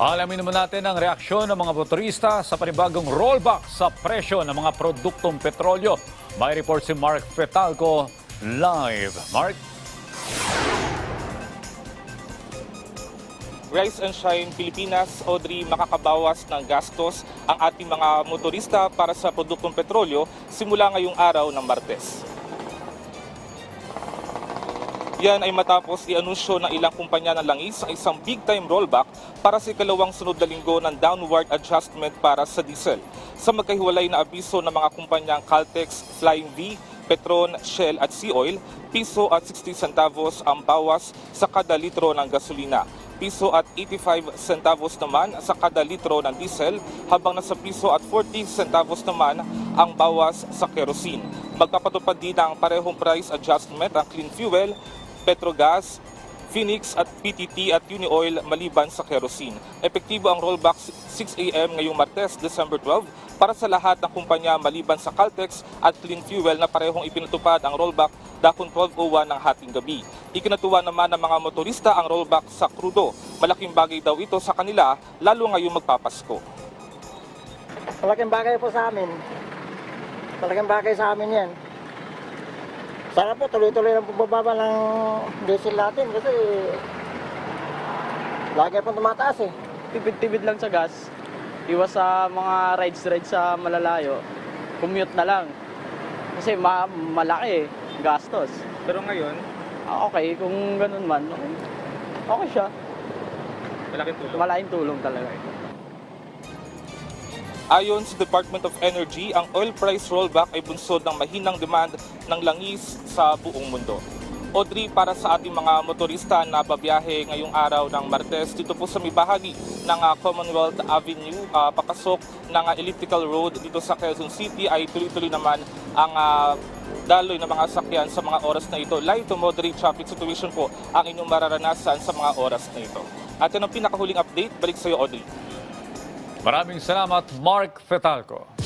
Alamin naman natin ang reaksyon ng mga motorista sa panibagong rollback sa presyo ng mga produktong petrolyo. May report si Mark Fetalco live. Mark? Rise and Shine Pilipinas, Audrey, makakabawas ng gastos ang ating mga motorista para sa produktong petrolyo simula ngayong araw ng Martes. Yan ay matapos i-anunsyo ng ilang kumpanya ng langis ang isang big-time rollback para sa ikalawang sunod na linggo ng downward adjustment para sa diesel. Sa magkahiwalay na abiso ng mga kumpanyang Caltex, Flying V, Petron, Shell at Sea Oil, piso at 60 centavos ang bawas sa kada litro ng gasolina. Piso at 85 centavos naman sa kada litro ng diesel, habang nasa piso at 40 centavos naman ang bawas sa kerosene. Magpapatupad din ng parehong price adjustment ang clean fuel, Petrogas, Phoenix at PTT at Unioil maliban sa kerosene. Epektibo ang rollback 6 a.m. ngayong Martes, December 12 para sa lahat ng kumpanya maliban sa Caltex at Clean Fuel na parehong ipinatupad ang rollback dakon 12.01 ng hating gabi. Ikinatuwa naman ng mga motorista ang rollback sa krudo. Malaking bagay daw ito sa kanila lalo ngayong magpapasko. Malaking bagay po sa amin. Malaking bagay sa amin yan. Sana po tuloy-tuloy lang po bababa ng diesel natin kasi lagi po tumataas eh. Tipid-tipid lang sa gas. Iwas sa mga rides-rides sa malalayo. Commute na lang. Kasi ma malaki eh, gastos. Pero ngayon, Ah, Okay, kung ganun man, okay, okay siya. malaking tulong. Malaking tulong talaga. Ayon sa Department of Energy, ang oil price rollback ay bunsod ng mahinang demand ng langis sa buong mundo. Audrey, para sa ating mga motorista na babiyahe ngayong araw ng Martes, dito po sa may bahagi ng ah, Commonwealth Avenue, ah, papasok ng ah, elliptical road dito sa Quezon City ay tuloy-tuloy naman ang ah, daloy ng mga sakyan sa mga oras na ito. Light to moderate traffic situation po ang inyong mararanasan sa mga oras na ito. At yan ang pinakahuling update. Balik sa iyo, Audrey. Maraming salamat, Mark Fetalco.